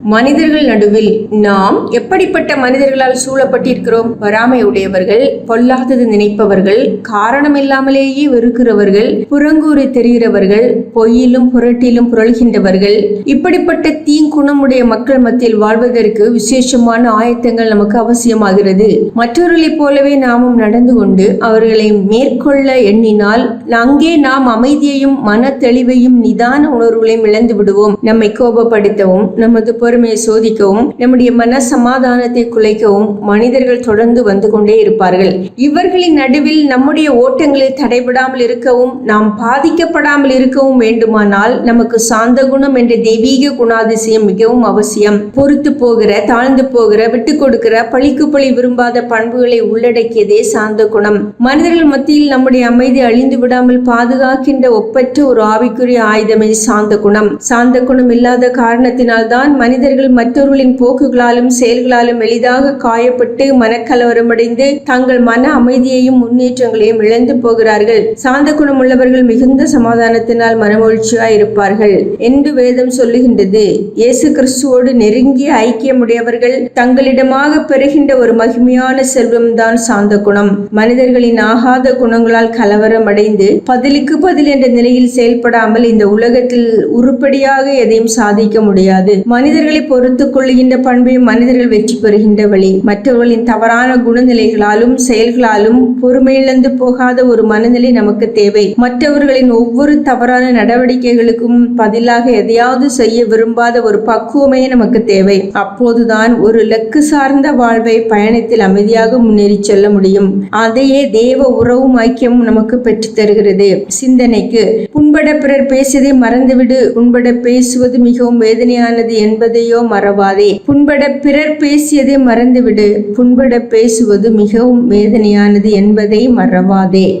மனிதர்கள் நடுவில் நாம் எப்படிப்பட்ட மனிதர்களால் சூழப்பட்டிருக்கிறோம்? வராமை உடையவர்கள் பொல்லாதது நினைப்பவர்கள் காரணமில்லாமலேயே வெறுக்கிறவர்கள் புறங்கூறி தெரிகிறவர்கள் பொய்யிலும் புரட்டிலும் புரள்கின்றவர்கள். இப்படிப்பட்ட தீங்குணமுடைய மக்கள் மத்தியில் வாழ்வதற்கு விசேஷமான ஆயத்தங்கள் நமக்கு அவசியமாகிறது. மற்றவர்களைப் போலவே நாமும் நடந்து கொண்டு அவர்களை மேற்கொள்ள எண்ணினால் அங்கே நாம் அமைதியையும் மன தெளிவையும் நிதான உணர்வுகளையும் இழந்து விடுவோம் நம்மை கோபப்படுத்தவும் நமது பொறுமையை சோதிக்கவும் நம்முடைய மன சமாதானத்தை குலைக்கவும் மனிதர்கள் தொடர்ந்து வந்து கொண்டே இருப்பார்கள். இவர்களின் நடுவில் நம்முடைய ஓட்டங்களில் தடைபடாமல் இருக்கவும் நாம் பாதிக்கப்படாமல் இருக்கவும் வேண்டுமானால் நமக்கு சாந்த குணம் என்ற தெய்வீக குணாதிசயம் மிகவும் அவசியம். பொறுத்து போகிற தாழ்ந்து போகிற விட்டு கொடுக்கிற பழிக்கு பழி விரும்பாத பண்புகளை உள்ளடக்கியதே சாந்த குணம். மனிதர்கள் மத்தியில் நம்முடைய அமைதி அழிந்து விடாமல் பாதுகாக்கின்ற ஒப்பற்ற ஒரு ஆவிக்குரிய ஆயுதமே சாந்த குணம். சாந்த குணம் இல்லாத காரணத்தினால்தான் மனிதர்கள் மற்றவர்களின் போக்குகளாலும் செயல்களாலும் எளிதாக காயப்பட்டு மனக்கலவரமடைந்து தங்கள் மன அமைதியையும் முன்னேற்றங்களையும் இழந்து போகிறார்கள். சாந்த குணம் உள்ளவர்கள் மிகுந்த சமாதானத்தினால் மனமகிழ்ச்சியாய் இருப்பார்கள். என்று வேதம் சொல்லுகின்றது. இயேசு கிறிஸ்துவோடு நெருங்கிய ஐக்கியமுடையவர்கள் தங்களிடமாக பெறுகின்ற ஒரு மகிமையான செல்வம்தான் சாந்த குணம். மனிதர்களின் ஆகாத குணங்களால் கலவரம் அடைந்து பதிலுக்கு பதில் என்ற நிலையில் செயல்படாமல் இந்த உலகத்தில் உருப்படியாக எதையும் சாதிக்க முடியாது. மனிதர்கள் பொறுத்து கொள்ளுகின்ற பண்பையும் மனிதர்கள் வெற்றி பெறுகின்ற வழி மற்றவர்களின் தவறான குணநிலைகளாலும் செயல்களாலும் பொறுமையிழந்து போகாத ஒரு மனநிலை நமக்கு தேவை. மற்றவர்களின் ஒவ்வொரு தவறான நடவடிக்கைகளுக்கும் பதிலாக எதையாவது செய்ய விரும்பாத ஒரு பக்குவமே நமக்கு தேவை. அப்போதுதான் ஒரு லக்கு சார்ந்த வாழ்வை பயணத்தில் அமைதியாக முன்னேறி செல்ல முடியும். அதையே தேவ உறவும் ஐக்கியமும் நமக்கு பெற்றுத் தருகிறது. சிந்தனைக்கு புண்பட பிறர் பேசியதை மறந்துவிடு. புண்பட பேசுவது மிகவும் வேதனையானது என்பது என்பதையோ மறவாதே. புண்பட பிறர் பேசியதை மறந்துவிடு. புண்பட பேசுவது மிகவும் வேதனையானது என்பதை மறவாதே.